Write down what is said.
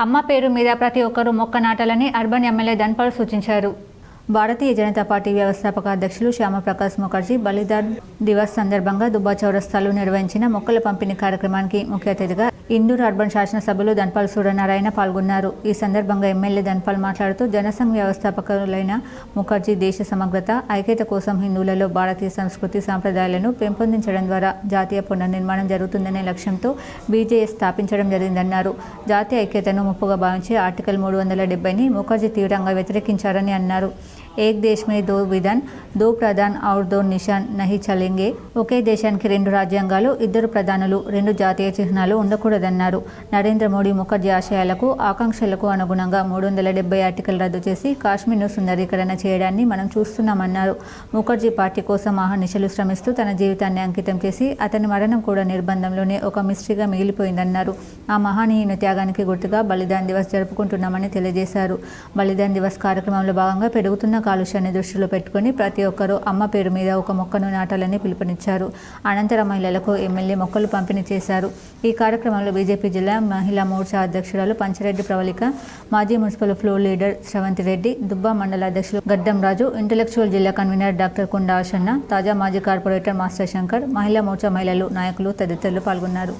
అమ్మ పేరు మీద ప్రతి ఒక్కరూ మొక్క నాటాలని అర్బన్ ఎమ్మెల్యే ధన్పాల్ సూచించారు. భారతీయ జనతా పార్టీ వ్యవస్థాపక అధ్యక్షులు శ్యామప్రకాశ్ ముఖర్జీ బలిదాన్ దివస్ సందర్భంగా దుబ్బా చౌరస్తాలో నిర్వహించిన మొక్కల పంపిణీ కార్యక్రమానికి ముఖ్య అతిథిగా ఇందూరు అర్బన్ శాసనసభ్యులు ధన్పాల్ సూర్యనారాయణ పాల్గొన్నారు. ఈ సందర్భంగా ఎమ్మెల్యే ధన్పాల్ మాట్లాడుతూ జనసంఘ్ వ్యవస్థాపకులైన ముఖర్జీ దేశ సమగ్రత ఐక్యత కోసం హిందువులలో భారతీయ సంస్కృతి సాంప్రదాయాలను పెంపొందించడం ద్వారా జాతీయ పునర్నిర్మాణం జరుగుతుందనే లక్ష్యంతో బీజేఎస్ స్థాపించడం జరిగిందన్నారు. జాతీయ ఐక్యతను ముప్పుగా భావించి ఆర్టికల్ మూడు వందల డెబ్బైని ముఖర్జీ తీవ్రంగా వ్యతిరేకించారని అన్నారు. ఏక్ దేశ్ మే దో విధాన్ దో ప్రధాన్ ఔర్ దో నిషాన్ నహి చలింగే. ఒకే దేశానికి రెండు రాజ్యాంగాలు ఇద్దరు ప్రధానులు రెండు జాతీయ చిహ్నాలు ఉండకూడదు చేయకూడదన్నారు నరేంద్ర మోడీ ముఖర్జీ ఆశయాలకు ఆకాంక్షలకు అనుగుణంగా మూడు వందల డెబ్బై ఆర్టికల్ రద్దు చేసి కాశ్మీర్ను సుందరీకరణ చేయడాన్ని మనం చూస్తున్నామన్నారు. ముఖర్జీ పార్టీ కోసం ఆహర్నిశలు శ్రమిస్తూ తన జీవితాన్ని అంకితం చేసి అతని మరణం కూడా నిర్బంధంలోనే ఒక మిస్టరీగా మిగిలిపోయిందన్నారు. ఆ మహానీయుని త్యాగానికి గుర్తుగా బలిదాన్ దివస్ జరుపుకుంటున్నామని తెలియజేశారు. బలిదాన్ దివస్ కార్యక్రమంలో భాగంగా పెరుగుతున్న కాలుష్యాన్ని దృష్టిలో పెట్టుకుని ప్రతి ఒక్కరూ అమ్మ పేరు మీద ఒక మొక్కను నాటాలని పిలుపునిచ్చారు. అనంతరం మహిళలకు ఎమ్మెల్యే మొక్కలు పంపిణీ చేశారు. ఈ కార్యక్రమంలో బీజేపీ జిల్లా మహిళా మోర్చా అధ్యక్షురాలు పంచరెడ్డి ప్రవళిక మాజీ municipal floor leader Sravanthi Reddy Dubba మండల అధ్యక్షులు గడ్డం రాజు ఇంటలెక్చువల్ జిల్లా కన్వీనర్ డాక్టర్ కుండ ఆశన్న తాజా మాజీ కార్పొరేటర్ మాస్టర్ శంకర్ మహిళా మోర్చా మహిళలు నాయకులు తదితరులు పాల్గొన్నారు.